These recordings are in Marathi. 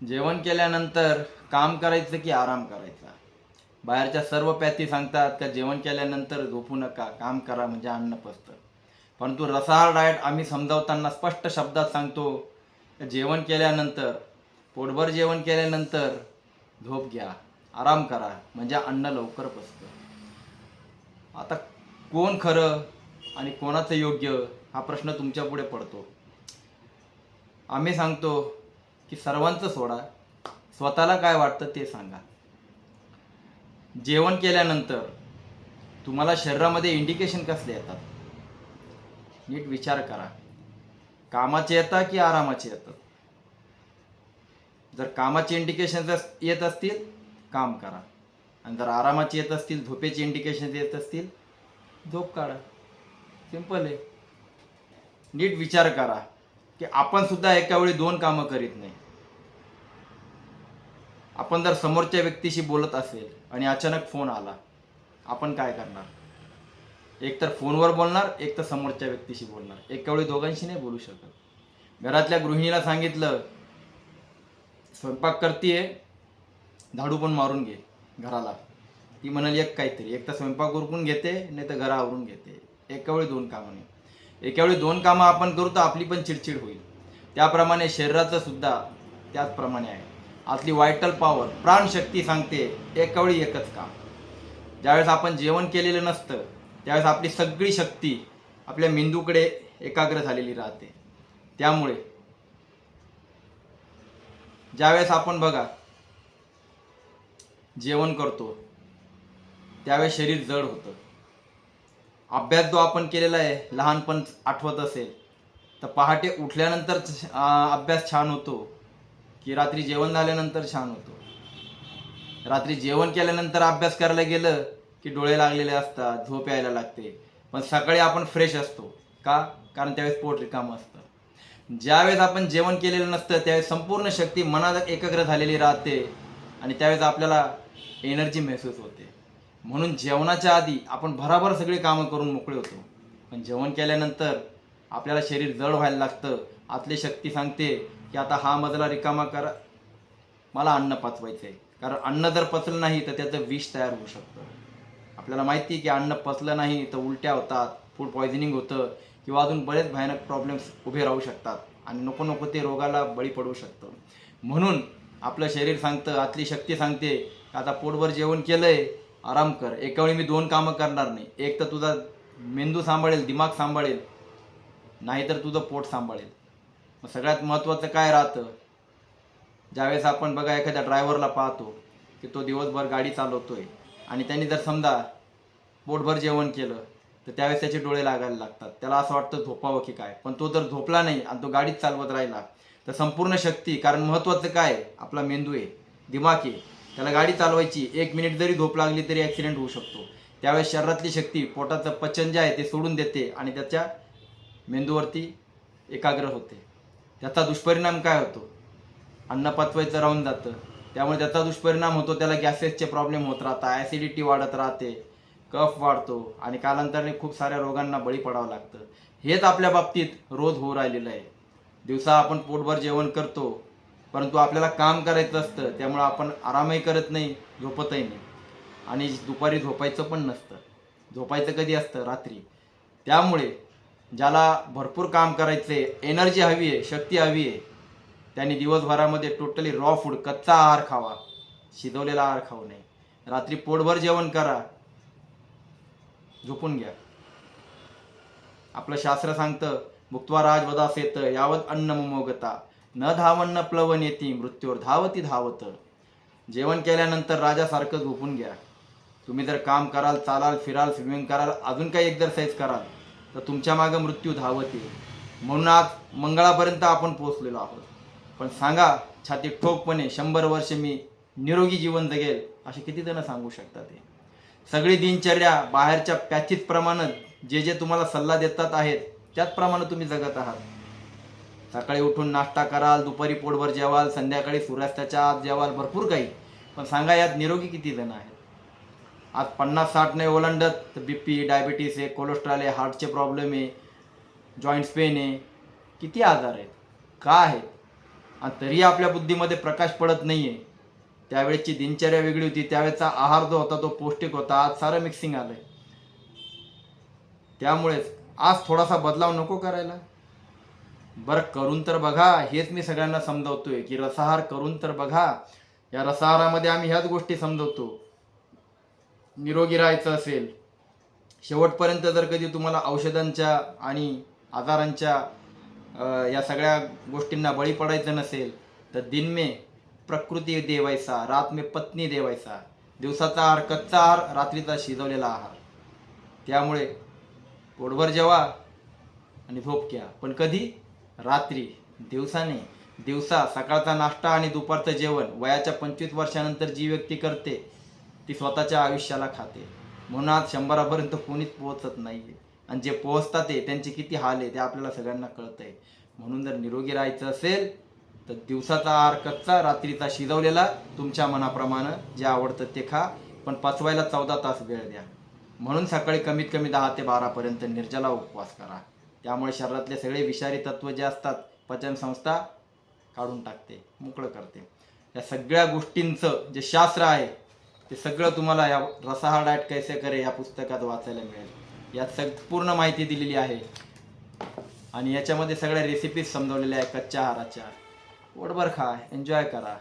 जेवण केल्यानंतर काम करायचं की आराम करायचा? बाहेरच्या सर्व पॅथी सांगतात का जेवण केल्यानंतर झोपू नका काम करा म्हणजे अन्न पचतं. परंतु रसाळ डाएट आम्ही समजावताना स्पष्ट शब्दात सांगतो जेवण केल्यानंतर पोटभर जेवण केल्यानंतर झोप घ्या आराम करा म्हणजे अन्न लवकर पचतं. आता कोण खरं आणि कोणाचं योग्य हा प्रश्न तुमच्यापुढे पडतो. आम्ही सांगतो की सर्वांचं सोडा. स्वतःला काय वाटतं ते सांगा. जेवण केल्यानंतर तुम्हाला शरीरामध्ये इंडिकेशन कसले येतात? नीट विचार करा. कामाचे येतात की आरामाचे येतात? जर कामाचे इंडिकेशन येत असतील काम करा. आणि जर आरामाचे येत असतील झोपेचे इंडिकेशन येत असतील झोप काढा. सिंपल आहे. नीट विचार करा. की आपण सुद्धा एका वेळी दोन कामं करीत नाही. आपण जर समोरच्या व्यक्तीशी बोलत असेल आणि अचानक फोन आला आपण काय करणार? एक तर फोनवर बोलणार एक तर समोरच्या व्यक्तीशी बोलणार. एका वेळी दोघांशी नाही बोलू शकत. घरातल्या गृहिणीला सांगितलं स्वयंपाक करतीये झाडू पण मारून घे घराला. ती म्हणाली एक काहीतरी. एक तर स्वयंपाक उरकून घेते नाही तर घरावरून घेते. एका वेळी दोन कामं नाही. एका वेळी दोन कामं आपण करू तर आपली पण चिडचिड होईल. त्याप्रमाणे शरीराचं सुद्धा त्याचप्रमाणे आहे. आपली वायटल पॉवर प्राणशक्ती सांगते एकावेळी एकच काम. ज्यावेळेस आपण जेवण केलेलं नसतं त्यावेळेस आपली सगळी शक्ती आपल्या मेंदूकडे एकाग्र झालेली राहते. त्यामुळे ज्यावेळेस आपण बघा जेवण करतो त्यावेळेस शरीर जड होतं. अभ्यास जो आपण केलेला आहे लहानपण आठवत असेल तर पहाटे उठल्यानंतर अभ्यास छान होतो की रात्री जेवण झाल्यानंतर छान होतो. रात्री जेवण केल्यानंतर अभ्यास करायला गेलं की डोळे लागलेले असतात झोप यायला लागते. पण सकाळी आपण फ्रेश असतो. का? कारण त्यावेळेस पोट रिकामं असतं. ज्यावेळेस आपण जेवण केलेलं नसतं त्यावेळेस संपूर्ण शक्ती मनात एकाग्र झालेली राहते आणि त्यावेळेस आपल्याला एनर्जी महसूस होते. म्हणून जेवणाच्या आधी आपण भराभर सगळी कामं करून मोकळे होतो. पण जेवण केल्यानंतर आपल्याला शरीर जड व्हायला लागतं. आतली शक्ती सांगते की आता हा मजला रिकामा करा. मला अन्न पचवायचं आहे कारण अन्न जर पचलं नाही तर त्याचं विष तयार होऊ शकतं. आपल्याला माहिती आहे की अन्न पचलं नाही तर उलट्या होतात फूड पॉयझनिंग होतं किंवा अजून बरेच भयानक प्रॉब्लेम्स उभे राहू शकतात आणि नको नको ते रोगाला बळी पडू शकतं. म्हणून आपलं शरीर सांगतं आतली शक्ती सांगते की आता पोटभर जेवण केलंय आराम कर. एका वेळी मी दोन कामं करणार नाही. एक तर तुझा मेंदू सांभाळेल दिमाग सांभाळेल नाहीतर तुझं पोट सांभाळेल. मग सगळ्यात महत्त्वाचं काय राहतं? ज्यावेळेस आपण बघा एखाद्या ड्रायव्हरला पाहतो की तो दिवसभर गाडी चालवतोय आणि त्यांनी जर समजा पोटभर जेवण केलं तर त्यावेळेस त्याचे डोळे लागायला लागतात. त्याला असं वाटतं झोपावं की काय? पण तो जर झोपला नाही आणि तो गाडीच चालवत राहिला तर संपूर्ण शक्ती कारण महत्त्वाचं काय? आहे? आपला मेंदू आहे दिमाग आहे. त्याला गाडी चालवायची एक मिनिट जरी झोप लागली तरी ॲक्सिडेंट होऊ शकतो. त्यावेळेस शरीरातली शक्ती पोटाचं पचन जे आहे ते सोडून देते आणि त्याच्या मेंदूवरती एकाग्र होते. त्याचा दुष्परिणाम काय होतो? अन्न पचवायचं राहून जातं. त्यामुळे त्याचा दुष्परिणाम होतो त्याला गॅसेसचे प्रॉब्लेम होत राहतात ॲसिडिटी वाढत राहते कफ वाढतो आणि कालांतराने खूप साऱ्या रोगांना बळी पडावं लागतं. हेच आपल्या बाबतीत रोज होऊ राहिलेलं आहे. दिवसा आपण पोटभर जेवण करतो परंतु आपल्याला काम करायचं असतं त्यामुळं आपण आरामही करत नाही झोपतही नाही. आणि दुपारी झोपायचं पण नसतं. झोपायचं कधी असतं? रात्री. त्यामुळे ज्याला भरपूर काम करायचं आहे एनर्जी हवी आहे शक्ती हवी आहे त्यांनी दिवसभरामध्ये टोटली रॉ फूड कच्चा आहार खावा शिजवलेला आहार खाऊ नये. रात्री पोटभर जेवण करा झोपून घ्या. आपलं शास्त्र सांगतं भुक्त्वा राजवदास येतं यावत अन्न मोगता न धावन्न प्लवन येती मृत्यूवर धावती धावत. जेवण केल्यानंतर राजासारखं झोपून घ्या. तुम्ही जर काम कराल चालाल फिराल स्विमिंग कराल अजून काही एक्झरसाईज कराल तर तुमच्या मागं मृत्यू धावत. येईल म्हणून आज मंगळापर्यंत आपण पोहोचलेलो आहोत. पण सांगा छाती ठोकपणे शंभर वर्ष मी निरोगी जीवन जगेल असे किती जण सांगू शकतात ते सगळी दिनचर्या बाहेरच्या पॅथीज प्रमाणे जे जे तुम्हाला सल्ला देतात आहेत त्याचप्रमाणे तुम्ही जगत आहात. सकाळी उठून नाश्ता कराल दुपारी पोटभर जेवाल संध्याकाळी सूर्यास्ताच्या आत जेवाल भरपूर काही. पण सांगा यात निरोगी किती जण आहेत? आज पन्नास साठ नाही ओलांडत तर बी पी डायबिटीस आहे कोलेस्ट्रॉल आहे हार्टचे प्रॉब्लेम आहे जॉईंट्स पेन आहे. किती आजार आहेत? का आहेत? आणि तरीही आपल्या बुद्धीमध्ये प्रकाश पडत नाहीये. त्यावेळेची दिनचर्या वेगळी होती त्यावेळेचा आहार जो होता तो पौष्टिक होता. आज सारं मिक्सिंग आलंय. त्यामुळेच आज थोडासा बदलाव नको करायला. बरं करून तर बघा. हेच मी सगळ्यांना समजवतोय की रसाहार करून तर बघा. या रसाहारामध्ये आम्ही ह्याच गोष्टी समजवतो. निरोगी राहायचं असेल. शेवटपर्यंत जर कधी तुम्हाला औषधांच्या आणि आजारांच्या या सगळ्या गोष्टींना बळी पडायचं नसेल तर दिन में प्रकृती देवायचा रात में पत्नी देवायचा. दिवसाचा आहार कच्चा आहार रात्रीचा शिजवलेला आहार. त्यामुळे पोटभर जेवा आणि झोप घ्या. पण कधी? रात्री दिवसाने दिवसा सकाळचा नाश्ता आणि दुपारचं जेवण. वयाच्या पंचवीस वर्षानंतर जी व्यक्ती करते ती स्वतःच्या आयुष्याला खाते. म्हणून आज शंभरापर्यंत कोणीच पोहोचत नाही आहे आणि जे पोहोचतात ते त्यांचे किती हाल आहे ते आपल्याला सगळ्यांना कळतंय. म्हणून जर निरोगी राहायचं असेल तर दिवसाचा आहार कच्चा रात्रीचा शिजवलेला तुमच्या मनाप्रमाणे जे आवडतं ते खा. पण पचवायला चौदा तास वेळ द्या. म्हणून सकाळी कमीत कमी दहा ते बारापर्यंत निर्जला उपवास करा. त्यामुळे शरीरातले सगळे विषारी तत्व जे असतात पचनसंस्था काढून टाकते मोकळं करते. या सगळ्या गोष्टींचं जे शास्त्र आहे ते सगळं तुम्हाला या रसाहा डाएट कैसे करे या पुस्तकात वाचायला मिळेल. यात सग पूर्ण माहिती दिलेली आहे. आणि याच्यामध्ये सगळ्या रेसिपीज समजवलेल्या आहे कच्च्या आहाराच्या पोटभर खा एन्जॉय करा.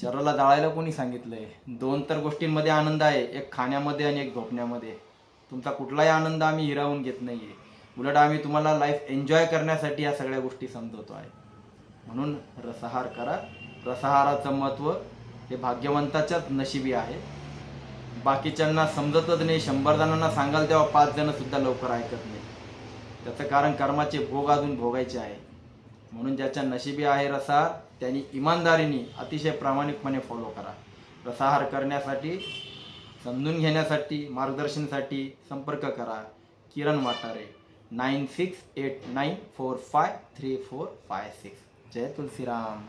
शरीराला जाळायला कोणी सांगितलंय? दोन तर गोष्टींमध्ये आनंद आहे एक खाण्यामध्ये आणि एक झोपण्यामध्ये. तुमचा कुठलाही आनंद आम्ही हिरावून घेत नाही आहे उलट आम्ही तुम्हाला लाईफ एन्जॉय करण्यासाठी या सगळ्या गोष्टी समजवतो आहे. म्हणून रसहार करा. रसहाराचं महत्त्व हे भाग्यवंताच्याच नशिबी आहे. बाकीच्यांना समजतच नाही. शंभर जणांना सांगाल तेव्हा पाच जणंसुद्धा लवकर ऐकत नाही. त्याचं कारण कर्माचे भोग अजून भोगायचे आहे. म्हणून ज्याच्या नशिबी आहे रसाहार त्यांनी इमानदारीने अतिशय प्रामाणिकपणे फॉलो करा. रसाहार करण्यासाठी समजून घेण्यासाठी मार्गदर्शनासाठी संपर्क करा. Kiran Watare. nine six eight nine four five three four five six जय तुलसीराम